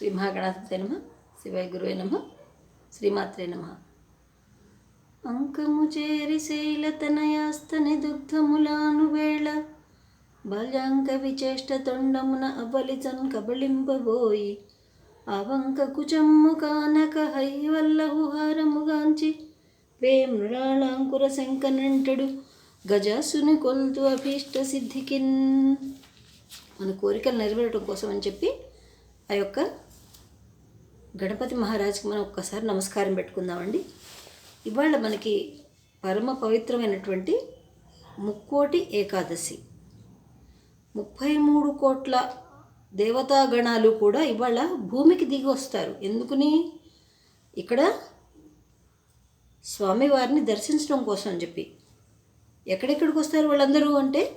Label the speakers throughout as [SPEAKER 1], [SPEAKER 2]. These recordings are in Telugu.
[SPEAKER 1] శ్రీ మహాగణాధిపతి నమ శివాయ గురువే నమ శ్రీమాత్రే నమ. అంకము చేరి శైలతనయాస్తని దుగ్ధములాను వేళ బలంక విచేష్ట తొండమున అబలిచన్ కబళింపబోయి అవంక కుచమ్ము కానక హైవల్లహుహారముగాంచి హారముగాంచి వేమృళాళాంకుర శంకనంటడు గజాసుని కొల్తు అభీష్ట సిద్ధికిన్. మన కోరికలు నెరవేరడం కోసం అని చెప్పి ఆ యొక్క గణపతి మహారాజ్కి మనం ఒక్కసారి నమస్కారం పెట్టుకుందామండి. ఇవాళ మనకి పరమ పవిత్రమైనటువంటి ముక్కోటి ఏకాదశి. ముప్పై మూడు కోట్ల దేవతాగణాలు కూడా ఇవాళ భూమికి దిగి వస్తారు. ఎందుకుని? ఇక్కడ స్వామివారిని దర్శించడం కోసం అని చెప్పి. ఎక్కడెక్కడికి వస్తారు వాళ్ళందరూ అంటే?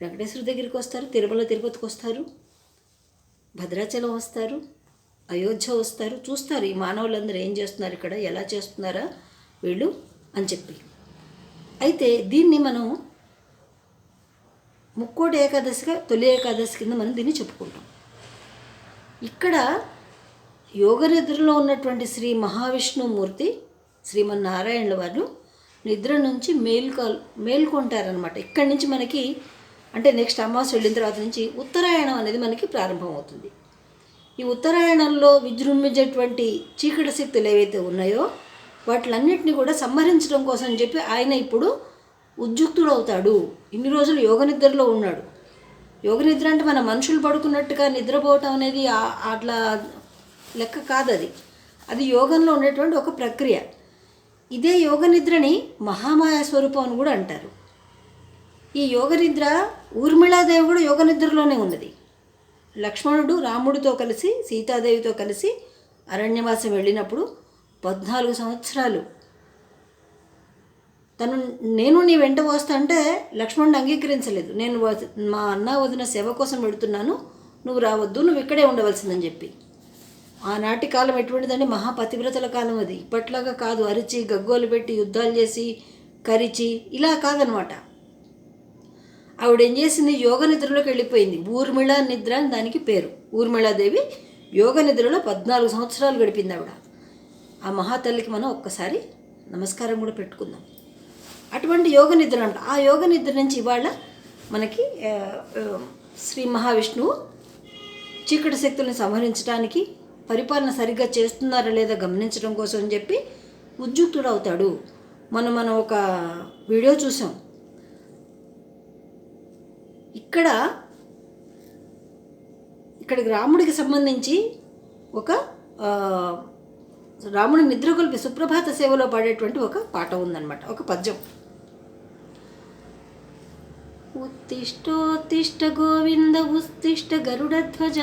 [SPEAKER 1] వెంకటేశ్వర దగ్గరికి వస్తారు తిరుమల తిరుపతికి వస్తారు భద్రాచలం వస్తారు అయోధ్య వస్తారు చూస్తారు. ఈ మానవులందరూ ఏం చేస్తున్నారు ఇక్కడ? ఎలా చేస్తున్నారా వీళ్ళు అని చెప్పి. అయితే దీన్ని మనం ముక్కోటి ఏకాదశిగా తొలి ఏకాదశి కింద మనం దీన్ని చెప్పుకుంటాం. ఇక్కడ యోగ నిద్రలో ఉన్నటువంటి శ్రీ మహావిష్ణుమూర్తి శ్రీమన్నారాయణుల వారు నిద్ర నుంచి మేల్కొ మేల్కొంటారనమాట ఇక్కడి నుంచి మనకి అంటే నెక్స్ట్ అమావాస్య వెళ్ళిన తర్వాత నుంచి ఉత్తరాయణం అనేది మనకి ప్రారంభమవుతుంది. ఈ ఉత్తరాయణంలో విజృంభించేటువంటి చీకటి శక్తులు ఏవైతే ఉన్నాయో వాటిలన్నింటినీ కూడా సంహరించడం కోసం అని చెప్పి ఆయన ఇప్పుడు ఉద్యుక్తుడవుతాడు. ఇన్ని రోజులు యోగ నిద్రలో ఉన్నాడు. యోగ నిద్ర అంటే మన మనుషులు పడుకున్నట్టుగా నిద్రపోవటం అనేది అట్లా లెక్క కాదు అది అది యోగంలో ఉండేటువంటి ఒక ప్రక్రియ. ఇదే యోగ నిద్రని మహామాయ స్వరూపం అని కూడా అంటారు. ఈ యోగ నిద్ర ఊర్మిళాదేవి కూడా యోగ నిద్రలోనే ఉన్నది. లక్ష్మణుడు రాముడితో కలిసి సీతాదేవితో కలిసి అరణ్యవాసం వెళ్ళినప్పుడు పద్నాలుగు సంవత్సరాలు. తను నేను నీ వెంట వస్తా అంటే లక్ష్మణుడు అంగీకరించలేదు. నేను వ- మా అన్న వదిన సేవ కోసం వెళుతున్నాను. నువ్వు రావద్దు నువ్వు ఇక్కడే ఉండవలసిందని చెప్పి. ఆనాటి కాలం ఎటువంటిదంటే మహాపతివ్రతల కాలం అది. ఇప్పట్లాగా కాదు. అరిచి గగ్గోలు పెట్టి యుద్ధాలు చేసి కరిచి ఇలా కాదనమాట. ఆవిడ ఏం చేసింది? యోగ నిద్రలోకి వెళ్ళిపోయింది. ఊర్మిళ నిద్ర అని దానికి పేరు. ఊర్మిళాదేవి యోగ నిద్రలో పద్నాలుగు సంవత్సరాలు గడిపింది ఆవిడ. ఆ మహాతల్లికి మనం ఒక్కసారి నమస్కారం కూడా పెట్టుకుందాం. అటువంటి యోగ నిద్ర అంట. ఆ యోగ నిద్ర నుంచి ఇవాళ మనకి శ్రీ మహావిష్ణువు చీకటి శక్తుల్ని సంహరించడానికి పరిపాలన సరిగ్గా చేస్తున్నారా లేదా గమనించడం కోసం అని చెప్పి ఉద్యుక్తుడు అవుతాడు. మనం మనం ఒక వీడియో చూసాం. ఇక్కడ ఇక్కడికి రాముడికి సంబంధించి ఒక రాముడు రాముడి నిద్రకొల్పి సుప్రభాత సేవలో పాడేటువంటి ఒక పాట ఉందన్నమాట ఒక పద్యం. ఉత్తిష్టోత్తిష్ట గోవింద ఉత్తిష్ట గరుడధ్వజ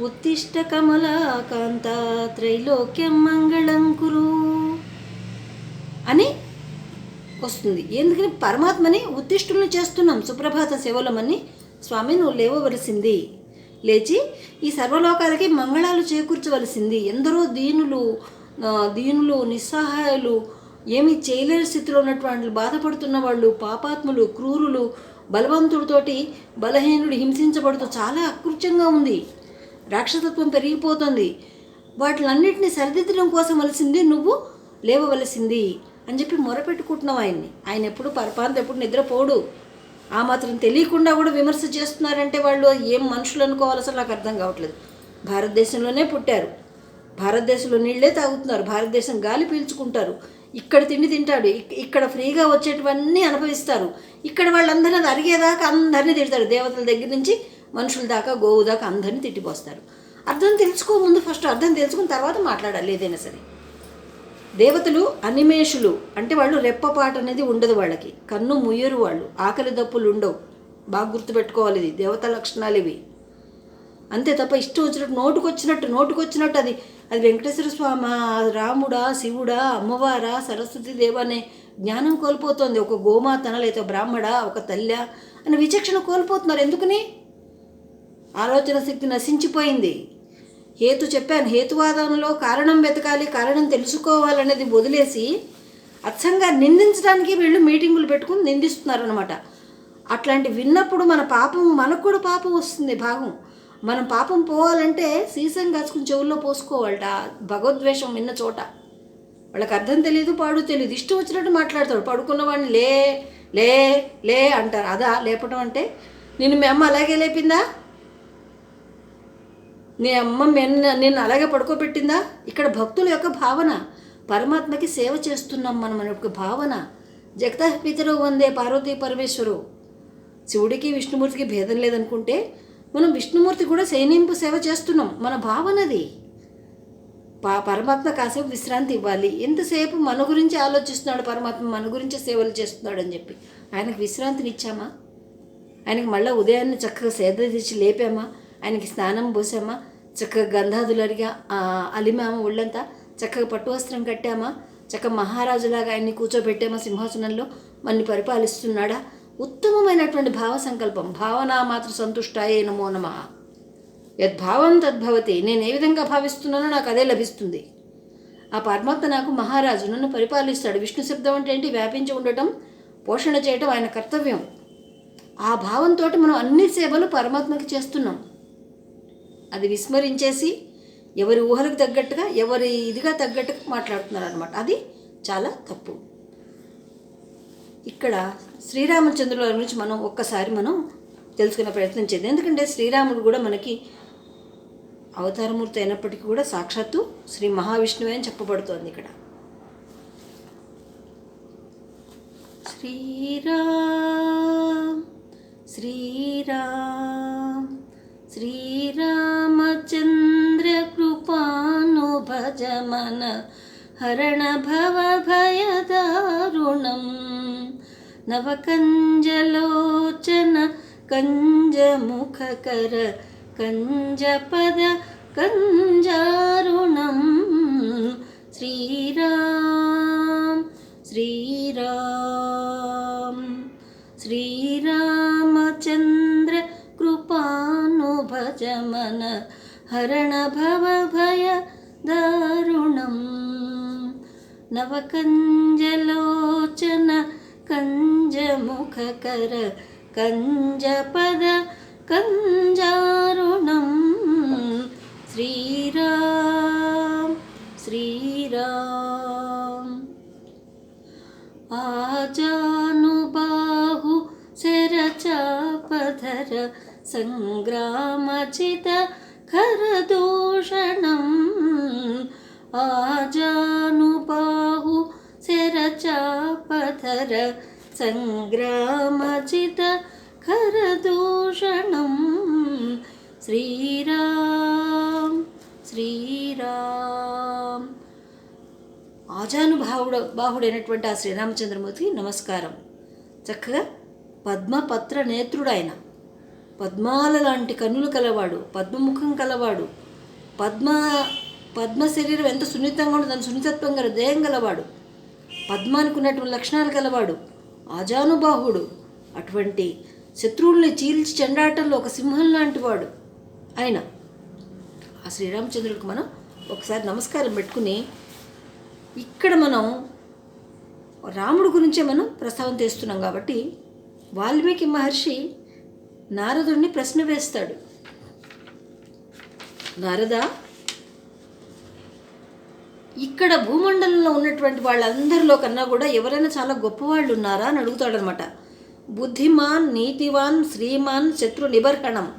[SPEAKER 1] ఉత్తిష్ట కమలాకాంత త్రైలోక్యం మంగళం కురు అని వస్తుంది. ఎందుకని పరమాత్మని ఉద్దిష్టులను చేస్తున్నాం. సుప్రభాత శివలమని స్వామి నువ్వు లేవవలసింది. లేచి ఈ సర్వలోకాలకి మంగళాలు చేకూర్చవలసింది. ఎందరో దీనులు దీనులు నిస్సహాయాలు ఏమీ చేయలేని స్థితిలో ఉన్నటువంటి బాధపడుతున్న వాళ్ళు పాపాత్ములు క్రూరులు బలవంతుడితోటి బలహీనుడు హింసించబడుతూ చాలా అకృత్యంగా ఉంది. రాక్షసత్వం పెరిగిపోతుంది. వాటిలన్నింటినీ సరిదిద్దడం కోసం వలసింది నువ్వు లేవవలసింది. అని చెప్పి మొరపెట్టుకుంటున్నావు ఆయన్ని. ఆయన ఎప్పుడు పరపాంత ఎప్పుడు నిద్రపోడు. ఆ మాత్రం తెలియకుండా కూడా విమర్శ చేస్తున్నారంటే వాళ్ళు ఏం మనుషులు అనుకోవాలి అసలు నాకు అర్థం కావట్లేదు. భారతదేశంలోనే పుట్టారు. భారతదేశంలో నీళ్ళే తాగుతున్నారు. భారతదేశం గాలి పీల్చుకుంటారు. ఇక్కడ తిండి తింటాడు. ఇక్కడ ఫ్రీగా వచ్చేటివన్నీ అనుభవిస్తారు. ఇక్కడ వాళ్ళందరినీ అది అరిగేదాకా అందరినీ తిడతారు దేవతల దగ్గర నుంచి మనుషుల దాకా గోవు దాకా అందరినీ తిట్టిపోస్తారు. అర్థం తెలుసుకో ముందు ఫస్ట్. అర్థం తెలుసుకున్న తర్వాత మాట్లాడాలి. ఏదైనా సరే. దేవతలు అనిమేషులు అంటే వాళ్ళు రెప్పపాట అనేది ఉండదు వాళ్ళకి. కన్ను ముయ్యరు వాళ్ళు. ఆకలి దప్పులు ఉండవు. బాగా గుర్తుపెట్టుకోవాలి ఇది. దేవత లక్షణాలు ఇవి. అంతే తప్ప ఇష్టం వచ్చినట్టు నోటుకొచ్చినట్టు నోటుకొచ్చినట్టు అది. అది వెంకటేశ్వర స్వామి రాముడా శివుడా అమ్మవారా సరస్వతి దేవ అనే జ్ఞానం కోల్పోతుంది. ఒక గోమాతన లేదా బ్రాహ్మడ ఒక తల్లి అనే విచక్షణ కోల్పోతున్నారు. ఎందుకని? ఆలోచన శక్తి నశించిపోయింది. హేతు చెప్పాను. హేతువాదంలో కారణం వెతకాలి కారణం తెలుసుకోవాలనేది వదిలేసి అచ్చంగా నిందించడానికి వీళ్ళు మీటింగులు పెట్టుకుని నిందిస్తున్నారనమాట అట్లాంటి విన్నప్పుడు మన పాపం మనకు కూడా పాపం వస్తుంది భాగం మనం పాపం పోవాలంటే సీసం కాచుకుని చెవుల్లో పోసుకోవాలట. భగవద్వేషం విన్న చోట. వాళ్ళకి అర్థం తెలియదు పాడు తెలియదు ఇష్టం వచ్చినట్టు మాట్లాడతాడు. పడుకున్న వాడిని లే లే లే అంటారు. అదా లేపటం అంటే? నిన్ను మీ అమ్మ అలాగే లేపిందా? నీ అమ్మ నిన్న నిన్ను అలాగే పడుకోబెట్టిందా? ఇక్కడ భక్తుల యొక్క భావన. పరమాత్మకి సేవ చేస్తున్నాం మనం అనే ఒక భావన. జగత పితరు వందే పార్వతీ పరమేశ్వరు. శివుడికి విష్ణుమూర్తికి భేదం లేదనుకుంటే మనం విష్ణుమూర్తి కూడా సైనింపు సేవ చేస్తున్నాం. మన భావనది పా పరమాత్మ కాసేపు విశ్రాంతి ఇవ్వాలి. ఎంతసేపు మన గురించి ఆలోచిస్తున్నాడు పరమాత్మ మన గురించి సేవలు చేస్తున్నాడు అని చెప్పి. ఆయనకు విశ్రాంతిని ఇచ్చామా ఆయనకి మళ్ళీ ఉదయాన్నే చక్కగా సేద తెచ్చి లేపామా? ఆయనకి స్నానం పోసామా? చక్కగా గంధాదులరిగా అలిమామ ఒళ్ళంతా చక్కగా పట్టు వస్త్రం కట్టామా? చక్కగా మహారాజులాగా ఆయన్ని కూర్చోబెట్టామా సింహాసనంలో? మన్ని పరిపాలిస్తున్నాడా? ఉత్తమమైనటువంటి భావ సంకల్పం. భావన మాత్ర సంతుష్టాయే నమో నమ. యద్భావం తద్భవతి నేను ఏ విధంగా భావిస్తున్నానో నాకు అదే లభిస్తుంది. ఆ పరమాత్మ నాకు మహారాజు. నన్ను పరిపాలిస్తాడు. విష్ణు శబ్దం అంటే ఏంటి? వ్యాపించి ఉండటం పోషణ చేయటం ఆయన కర్తవ్యం. ఆ భావంతో మనం అన్ని సేవలు పరమాత్మకి చేస్తున్నాం. అది విస్మరించేసి ఎవరి ఊహలకు తగ్గట్టుగా ఎవరి ఇదిగా తగ్గట్టుగా మాట్లాడుతున్నారు అనమాట అది చాలా తప్పు. ఇక్కడ శ్రీరామచంద్రుల గురించి మనం ఒక్కసారి మనం తెలుసుకునే ప్రయత్నం చేద్దాం. ఎందుకంటే శ్రీరాముడు కూడా మనకి అవతారమూర్తి అయినప్పటికీ కూడా సాక్షాత్తు శ్రీ మహావిష్ణువే అని చెప్పబడుతోంది ఇక్కడ. శ్రీరామ్ శ్రీరామ్. ज्ञान भव नवकञ्जलोचन कञ्जमुखकर कञ्जपद कञ्जारुणं श्रीरां श्रीरा श्रीरामचन्द्रकृपानुभजमन हरणभव भय दारुणं नवकञ्जलोचन कञ्जमुखकर कञ्जपद कञ्जारुणं श्रीराम श्रीराम आजानुबाहु शरचापधर सङ्ग्रामचित खरदूषणम् ఆజానుబాహు శరచాపధర సంగ్రామచిత ఖరదూషణం సంగ్రామచిత ఖరదూషణం శ్రీరామ్ శ్రీరామ్ ఆజానుభావుడు బాహుడైనటువంటి ఆ శ్రీరామచంద్రమూర్తికి నమస్కారం. చక్కగా పద్మపత్ర నేత్రుడు పద్మాల లాంటి కన్నులు కలవాడు పద్మముఖం కలవాడు పద్మ పద్మ శరీరం ఎంత సున్నితంగా ఉందో దాని సున్నితత్వం గల దేహం గలవాడు పద్మానికి ఉన్నటువంటి లక్షణాలు గలవాడు ఆజానుబాహుడు. అటువంటి శత్రువుల్ని చీల్చి చెండాటంలో ఒక సింహం లాంటి వాడు ఆయన. ఆ శ్రీరామచంద్రుడికి మనం ఒకసారి నమస్కారం పెట్టుకుని ఇక్కడ మనం రాముడు గురించే మనం ప్రస్తావన చేస్తున్నాం కాబట్టి వాల్మీకి మహర్షి నారదుడిని ప్రశ్న వేస్తాడు. నారద ఇక్కడ భూమండలంలో ఉన్నటువంటి వాళ్ళందరిలో కన్నా కూడా ఎవరైనా చాలా గొప్పవాళ్ళు ఉన్నారా అని అడుగుతాడనమాట. బుద్ధిమాన్ నీతివాన్ శ్రీమాన్ శత్రు నిబర్హణం.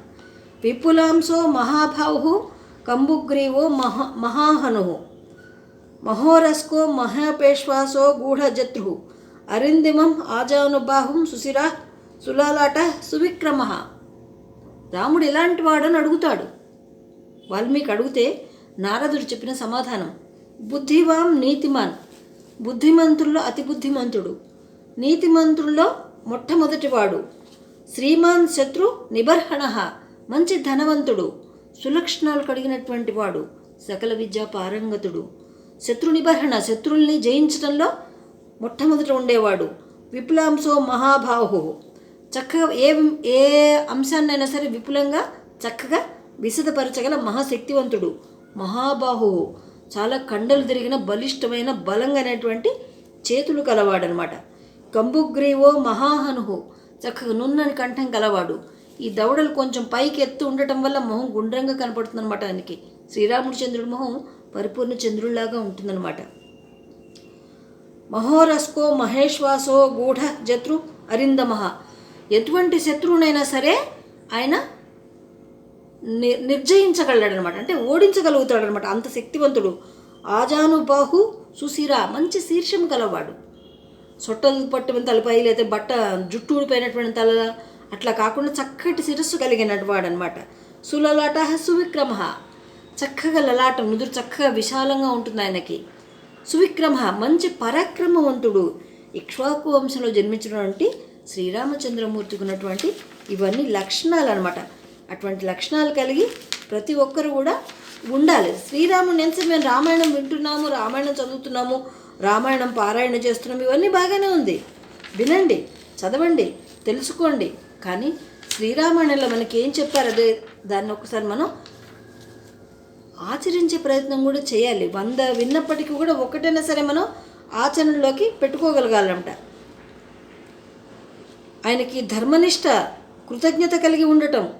[SPEAKER 1] విపులాంశో మహాభావు కంబుగ్రీవో మహా మహాహను. మహోరస్కో మహాపేశ్వాసో గూఢజత్రు. అరిందిమం ఆజానుబాహుం సుశిరా సులాలాట సువిక్రమ. రాముడు ఎలాంటి వాడని అడుగుతాడు? వాల్మీకి అడిగితే నారదుడు చెప్పిన సమాధానం. బుద్ధివాం నీతిమాన్. బుద్ధిమంతుల్లో అతి బుద్ధిమంతుడు. నీతిమంతుల్లో మొట్టమొదటివాడు. శ్రీమాన్ శత్రు నిబర్హణ. మంచి ధనవంతుడు. సులక్షణాలు కలిగినటువంటి వాడు సకల విద్యా పారంగతుడు. శత్రు నిబర్హణ. శత్రుల్ని జయించడంలో మొట్టమొదట ఉండేవాడు. విపులాంశో మహాబాహు. చక్కగా ఏ ఏ అంశాన్నైనా సరే విపులంగా చక్కగా విశదపరచగల మహాశక్తివంతుడు. మహాబాహు చాలా కండలు తిరిగిన బలిష్టమైన బలంగా అనేటువంటి చేతులు కలవాడనమాట. కంబుగ్రీవో మహాహనుహో చక్కగా నున్నని కంఠం కలవాడు. ఈ దవడలు కొంచెం పైకి ఎత్తు ఉండటం వల్ల మొహం గుండ్రంగా కనపడుతుంది అనమాట ఆయనకి. శ్రీరాముడి చంద్రుడి మొహం పరిపూర్ణ చంద్రుడిలాగా ఉంటుందన్నమాట మహోరస్కో మహేశ్వాసో గూఢ జత్రు అరిందమహ ఎటువంటి శత్రువునైనా సరే ఆయన ని నిర్జయించగలడనమాట అంటే ఓడించగలుగుతాడనమాట అంత శక్తివంతుడు. ఆజానుబాహు సుశీర మంచి శీర్షం గలవాడు సొట్టలు పట్టిన తలపై లేకపోతే బట్ట జుట్టు ఊడిపోయినటువంటి తల అట్లా కాకుండా చక్కటి శిరస్సు కలిగినటువాడు అనమాట సులలాట సువిక్రమ. చక్కగా లలాటం నుదురు చక్కగా విశాలంగా ఉంటుంది ఆయనకి. సువిక్రమ మంచి పరాక్రమవంతుడు. ఇక్ష్వాకు వంశంలో జన్మించినటువంటి శ్రీరామచంద్రమూర్తికి ఉన్నటువంటి ఇవన్నీ లక్షణాలు అనమాట అటువంటి లక్షణాలు కలిగి ప్రతి ఒక్కరు కూడా ఉండాలి. శ్రీరాముని ఎంత మేము రామాయణం వింటున్నాము రామాయణం చదువుతున్నాము రామాయణం పారాయణ చేస్తున్నాము ఇవన్నీ బాగానే ఉంది. వినండి చదవండి తెలుసుకోండి. కానీ శ్రీరామాయణంలో మనకి ఏం చెప్పారు? అదే దాన్ని ఒకసారి మనం ఆచరించే ప్రయత్నం కూడా చేయాలి. వంద విన్నప్పటికీ కూడా ఒకటైనా సరే మనం ఆచరణలోకి పెట్టుకోగలగాలంట. ఆయనకి ధర్మనిష్ట కృతజ్ఞత కలిగి ఉండటం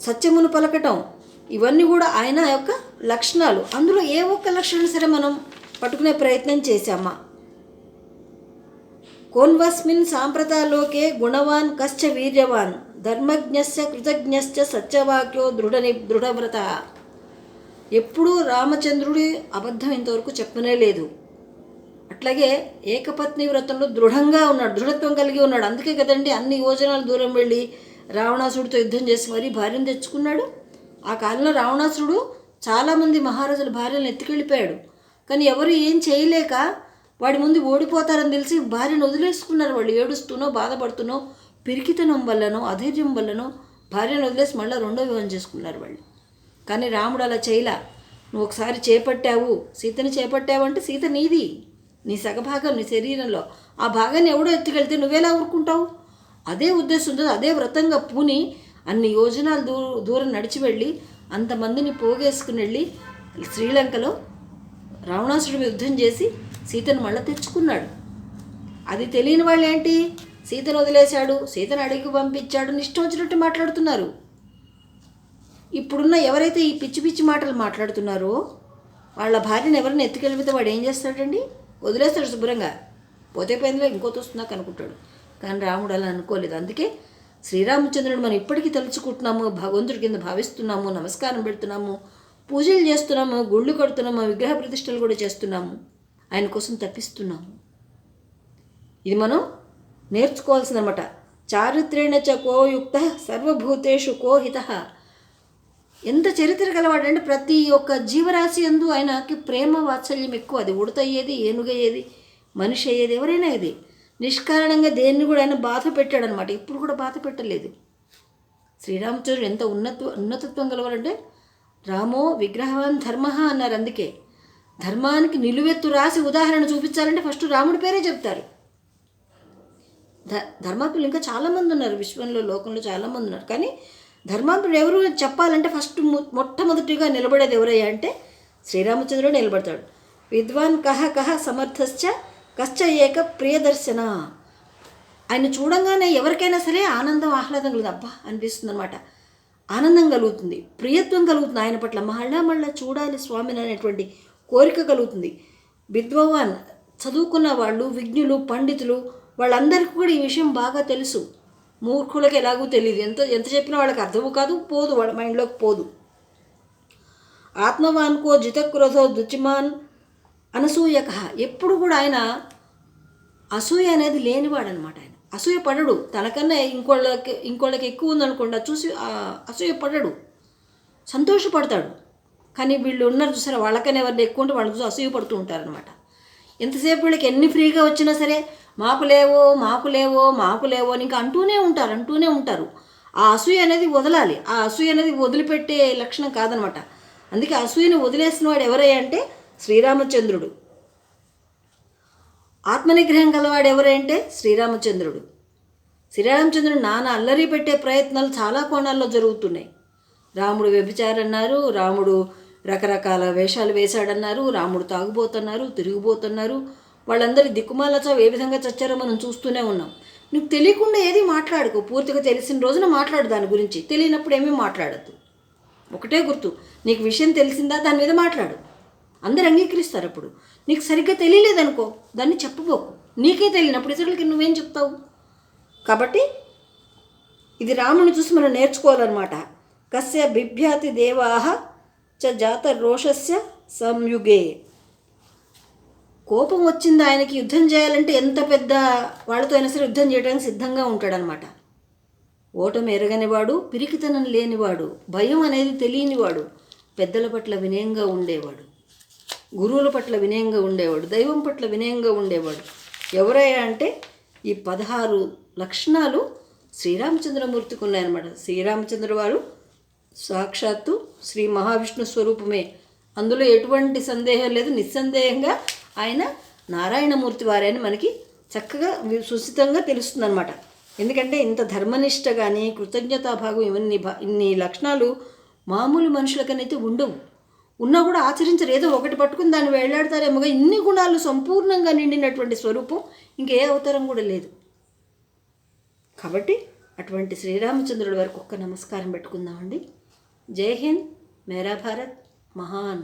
[SPEAKER 1] సత్యమును పలకటం ఇవన్నీ కూడా ఆయన యొక్క లక్షణాలు. అందులో ఏ ఒక్క లక్షణం సరే మనం పట్టుకునే ప్రయత్నం చేశామా? కోన్వస్మిన్ సాంప్రదాయలోకే గుణవాన్ కశ్చ వీర్యవాన్ ధర్మజ్ఞస్య కృతజ్ఞశ్చ సత్యవాక్యో దృఢ దృఢవ్రత. ఎప్పుడూ రామచంద్రుడి అబద్ధం ఇంతవరకు చెప్పనే లేదు. అట్లాగే ఏకపత్ని వ్రతంలో దృఢంగా ఉన్నాడు దృఢత్వం కలిగి ఉన్నాడు. అందుకే కదండి అన్ని యోజనాలు దూరం వెళ్ళి రావణాసుడితో యుద్ధం చేసి మరీ భార్యను తెచ్చుకున్నాడు. ఆ కాలంలో రావణాసురుడు చాలామంది మహారాజుల భార్యలను ఎత్తుకెళ్ళిపోయాడు. కానీ ఎవరు ఏం చేయలేక వాడి ముందు ఓడిపోతారని తెలిసి భార్యను వదిలేసుకున్నారు. వాళ్ళు ఏడుస్తూనో బాధపడుతూనో పిరికితనం వల్లనో అధైర్యం వల్లనో భార్యను వదిలేసి మళ్ళీ రెండో వివాహం చేసుకున్నారు వాళ్ళు. కానీ రాముడు అలా చేయలా. నువ్వు ఒకసారి చేపట్టావు సీతని చేపట్టావు అంటే సీత నీది. నీ సగభాగం నీ శరీరంలో. ఆ భాగాన్ని ఎవడో ఎత్తుకెళ్తే నువ్వేలా ఊరుకుంటావు? అదే ఉద్దేశంతో అదే వ్రతంగా పూని అన్ని యోజనాలు దూ దూరం నడిచి వెళ్ళి అంతమందిని పోగేసుకుని వెళ్ళి శ్రీలంకలో రావణాసుడు యుద్ధం చేసి సీతను మళ్ళీ తెచ్చుకున్నాడు. అది తెలియని వాళ్ళు ఏంటి? సీతను వదిలేశాడు సీతను అడిగి పంపించాడు ఇష్టం వచ్చినట్టు మాట్లాడుతున్నారు. ఇప్పుడున్న ఎవరైతే ఈ పిచ్చి పిచ్చి మాటలు మాట్లాడుతున్నారో వాళ్ళ భార్యను ఎవరిని ఎత్తుకెళ్ళిపోతే వాడు ఏం చేస్తాడండి? వదిలేస్తాడు శుభ్రంగా. పోతే పోయిందిలో ఇంకోటి వస్తుందాక అనుకుంటాడు కానీ రాముడు అలా అనుకోలేదు. అందుకే శ్రీరామచంద్రుడు మనం ఇప్పటికీ తలుచుకుంటున్నాము భగవంతుడి కింద భావిస్తున్నాము నమస్కారం పెడుతున్నాము పూజలు చేస్తున్నాము గుళ్ళు కడుతున్నాము విగ్రహ ప్రతిష్టలు కూడా చేస్తున్నాము. ఆయన కోసం తప్పిస్తున్నాము. ఇది మనం నేర్చుకోవాల్సిందనమాట చారిత్రేణ చ కోయుక్త సర్వభూతేషు కోహిత ఎంత చరిత్ర గలవాడంటే ప్రతి ఒక్క జీవరాశి ఎందు ఆయనకి ప్రేమ వాత్సల్యం ఎక్కువ. అది ఉడతయ్యేది ఏనుగయ్యేది మనిషి అయ్యేది ఎవరైనా ఇది. నిష్కారణంగా దేన్ని కూడా ఆయన బాధ పెట్టాడనమాట. ఇప్పుడు కూడా బాధ పెట్టలేదు. శ్రీరామచంద్రుడు ఎంత ఉన్నత ఉన్నతత్వం గలవాడంటే రామో విగ్రహవాన్ ధర్మ అన్నారు అందుకే. ధర్మానికి నిలువెత్తు రాసి ఉదాహరణ చూపించాలంటే ఫస్ట్ రాముడి పేరే చెప్తారు. ధ ధర్మాత్ములు ఇంకా చాలామంది ఉన్నారు. విశ్వంలో లోకంలో చాలామంది ఉన్నారు. కానీ ధర్మాత్ముడు ఎవరు చెప్పాలంటే ఫస్ట్ మొట్టమొదటిగా నిలబడేది ఎవరయ్యా అంటే శ్రీరామచంద్రుడు నిలబడతాడు. విద్వాన్ కహ కహ సమర్థశ్చ కశ్చ ఏక ప్రియదర్శన. ఆయన చూడంగానే ఎవరికైనా సరే ఆనందం ఆహ్లాదం కలుగుతుంది. అబ్బా అనిపిస్తుంది అనమాట ఆనందం కలుగుతుంది. ప్రియత్వం కలుగుతుంది. ఆయన పట్ల మళ్ళా మళ్ళా చూడాలి స్వామిని అనేటువంటి కోరిక కలుగుతుంది. విద్వాన్ చదువుకున్న వాళ్ళు విజ్ఞులు పండితులు వాళ్ళందరికీ కూడా ఈ విషయం బాగా తెలుసు. మూర్ఖులకు ఎలాగూ తెలియదు ఎంత ఎంత చెప్పినా వాళ్ళకి అర్థము కాదు పోదు. వాళ్ళ మైండ్లోకి పోదు. ఆత్మవాన్కో జితక్రోధో దుచిమాన్ అనసూయక ఎప్పుడు కూడా ఆయన అసూయ అనేది లేనివాడనమాట ఆయన. అసూయ పడడు. తనకన్నా ఇంకోళ్ళకి ఇంకోళ్ళకి ఎక్కువ ఉందనుకోండి చూసి అసూయ పడడు. సంతోషపడతాడు. కానీ వీళ్ళు ఉన్నారు చూసారా వాళ్ళకన్నా ఎవరిని ఎక్కువ ఉంటే వాళ్ళ చూసి అసూయ పడుతూ ఉంటారనమాట. ఎంతసేపు వీళ్ళకి ఎన్ని ఫ్రీగా వచ్చినా సరే మాకు లేవో మాకు లేవో మాకు లేవో అని ఇంకా అంటూనే ఉంటారు అంటూనే ఉంటారు. ఆ అసూయ అనేది వదలాలి. ఆ అసూయ అనేది వదిలిపెట్టే లక్షణం కాదనమాట. అందుకే అసూయని వదిలేసిన వాడు ఎవరయ్యా అంటే శ్రీరామచంద్రుడు. ఆత్మనిగ్రహం గలవాడు ఎవరంటే శ్రీరామచంద్రుడు. శ్రీరామచంద్రుడు నాన్న అల్లరి పెట్టే ప్రయత్నాలు చాలా కోణాల్లో జరుగుతున్నాయి. రాముడు వ్యభిచారన్నారు రాముడు రకరకాల వేషాలు వేశాడన్నారు రాముడు తాగుబోతున్నారు తిరిగిపోతున్నారు వాళ్ళందరి దిక్కుమాలతో ఏ విధంగా చచ్చారో మనం చూస్తూనే ఉన్నాం. నువ్వు తెలియకుండా ఏది మాట్లాడుకో పూర్తిగా తెలిసిన రోజున మాట్లాడు దాని గురించి. తెలియనప్పుడు ఏమీ మాట్లాడద్దు. ఒకటే గుర్తు నీకు విషయం తెలిసిందా దాని మీద మాట్లాడు. అందరు అంగీకరిస్తారు అప్పుడు. నీకు సరిగ్గా తెలియలేదనుకో దాన్ని చెప్పబోకు. నీకే తెలియనప్పుడు ఇతరులకి నువ్వేం చెప్తావు? కాబట్టి ఇది రాముని చూసి మనం నేర్చుకోవాలన్నమాట. కస్య బిభ్యాతి దేవాహ చ జాత రోషస్య సంయుగే. కోపం వచ్చింది ఆయనకి యుద్ధం చేయాలంటే ఎంత పెద్ద వాళ్ళతో అయినా సరే యుద్ధం చేయడానికి సిద్ధంగా ఉంటాడనమాట ఓటమి ఎరగనివాడు పిరికితనం లేనివాడు భయం అనేది తెలియనివాడు పెద్దల పట్ల వినయంగా ఉండేవాడు. గురువుల పట్ల వినయంగా ఉండేవాడు దైవం పట్ల వినయంగా ఉండేవాడు. ఎవరయ్యా అంటే ఈ పదహారు లక్షణాలు శ్రీరామచంద్రమూర్తికి ఉన్నాయన్నమాట. శ్రీరామచంద్ర వారు సాక్షాత్తు శ్రీ మహావిష్ణు స్వరూపమే. అందులో ఎటువంటి సందేహం లేదు. నిస్సందేహంగా ఆయన నారాయణమూర్తి వారే అని మనకి చక్కగా సుచితంగా సుస్థితంగా తెలుస్తుందన్నమాట. ఎందుకంటే ఇంత ధర్మనిష్ట కానీ కృతజ్ఞతాభాగం ఇవన్నీ భా- ఇన్ని లక్షణాలు మామూలు మనుషులకనైతే ఉండవు. ఉన్నా కూడా ఆచరించరు. ఏదో ఒకటి పట్టుకుని దాన్ని వెళ్ళాడతారేమోగా ఇన్ని గుణాలు సంపూర్ణంగా నిండినటువంటి స్వరూపం ఇంకే అవతారం కూడా లేదు. కాబట్టి అటువంటి శ్రీరామచంద్రుడి వరకు ఒక్క నమస్కారం పెట్టుకుందామండి. జై హింద్ మేరా భారత్ మహాన్.